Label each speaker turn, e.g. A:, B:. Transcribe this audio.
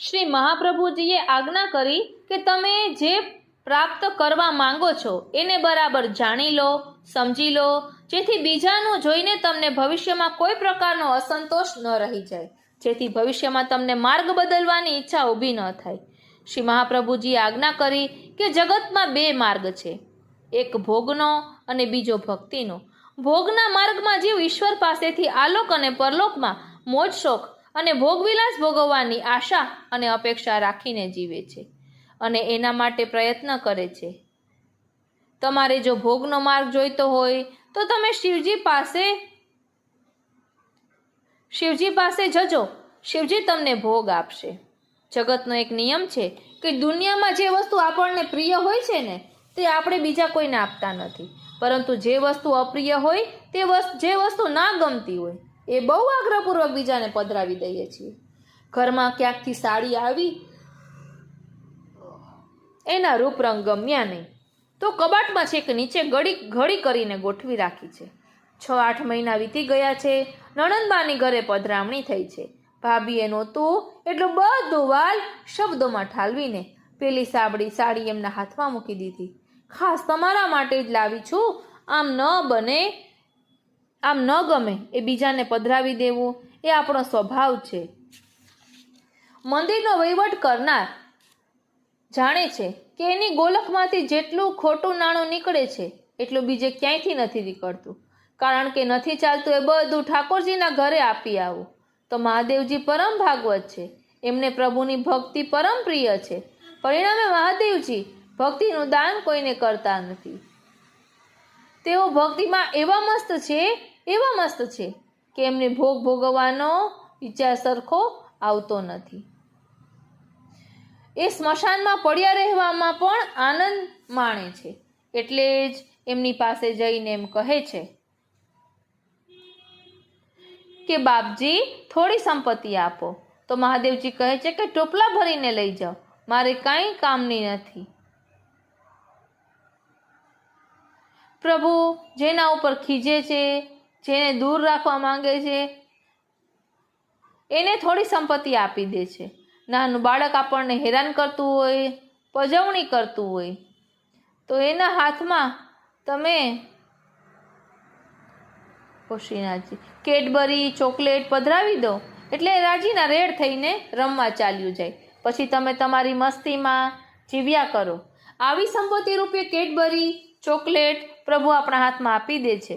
A: શ્રી મહાપ્રભુજીએ આજ્ઞા કરી કે તમે જે પ્રાપ્ત કરવા માંગો છો, એને બરાબર જાણી લો, સમજી લો, જેથી બીજાનું જોઈને તમને ભવિષ્યમાં કોઈ પ્રકારનો અસંતોષ ન રહી જાય, જેથી ભવિષ્યમાં તમને માર્ગ બદલવાની ઈચ્છા ઊભી ન થાય. શ્રી મહાપ્રભુજીએ આજ્ઞા કરી કે જગતમાં બે માર્ગ છે, એક ભોગનો અને બીજો ભક્તિનો. ભોગના માર્ગમાં જીવ ઈશ્વર પાસેથી આલોક અને પરલોકમાં મોજ શોખ અને ભોગવિલાસ ભોગવવાની આશા અને અપેક્ષા રાખીને જીવે છે અને એના માટે પ્રયત્ન કરે છે. તમારે જો ભોગનો માર્ગ જોઈતો હોય, તો તમે શિવજી પાસે શિવજી પાસે જજો. શિવજી તમને ભોગ આપશે. જગતનો એક નિયમ છે કે દુનિયામાં જે વસ્તુ આપણને પ્રિય હોય છે ને, તે આપણે બીજા કોઈને આપતા નથી. પરંતુ જે વસ્તુ અપ્રિય હોય, તે વસ્તુ જે વસ્તુ ના ગમતી હોય એ બહુ આગ્રહપૂર્વક બીજાને પધરાવી દઈએ છીએ. ઘરમાં ક્યાંકથી સાડી આવી, એના રૂપ રંગ ગમ્યા નહીં. તો કબાટમાં છેક નીચે ઘડી ઘડી કરીને ગોઠવી રાખી છે. છ, આઠ મહિના વીતી ગયા છે, નણંદબાની ઘરે પધરામણી થઈ છે. ભાભીએ નહોતું એટલું બધું વાલ શબ્દોમાં ઠાલવીને પેલી સાબડી સાડી એમના હાથમાં મૂકી દીધી. ખાસ તમારા માટે જ લાવી છું. આમ ન બને આમ ન ગમે એ બીજાને પધરાવી દેવું એ આપણો સ્વભાવ છે. મંદિરનો વહીવટ કરનાર જાણે છે કે એની ગોલકમાંથી જેટલું ખોટું નાણું નીકળે છે, એટલું બીજે ક્યાંયથી નથી નીકળતું. કારણ કે નથી ચાલતું એ બધું ઠાકોરજીના ઘરે આપી આવું. તો મહાદેવજી પરમ ભાગવત છે. એમને પ્રભુની ભક્તિ પરમ પ્રિય છે. પરિણામે મહાદેવજી ભક્તિનું દાન કોઈને કરતા નથી. તેઓ ભક્તિમાં એવા મસ્ત છે, એવા મસ્ત છે કે એમને ભોગ ભોગવવાનો વિચાર સરખો આવતો નથી. એ સ્મશાનમાં પડ્યા રહેવામાં પણ આનંદ માણે છે. એટલે જ એમની પાસે જઈને એમ કહે છે કે, બાપજી, થોડી સંપત્તિ આપો. તો મહાદેવજી કહે છે કે, ટોપલા ભરીને લઈ જાઓ. મારે કાંઈ કામની નથી. પ્રભુ જેના ઉપર ખીજે છે, જેને દૂર રાખવા માંગે છે, એને થોડી સંપત્તિ આપી દે છે. નાનું બાળક આપણને હેરાન કરતું હોય, પજવણી કરતું હોય, તો એના હાથમાં તમે ખુશીનાજી કેડબરી, ચોકલેટ પધરાવી દો, એટલે રાજીના રેડ થઈને રમવા ચાલ્યું જાય. પછી તમે તમારી મસ્તીમાં જીવ્યા કરો. આવી સંપત્તિ રૂપે કેડબરી ચોકલેટ પ્રભુ આપણા હાથમાં આપી દે છે.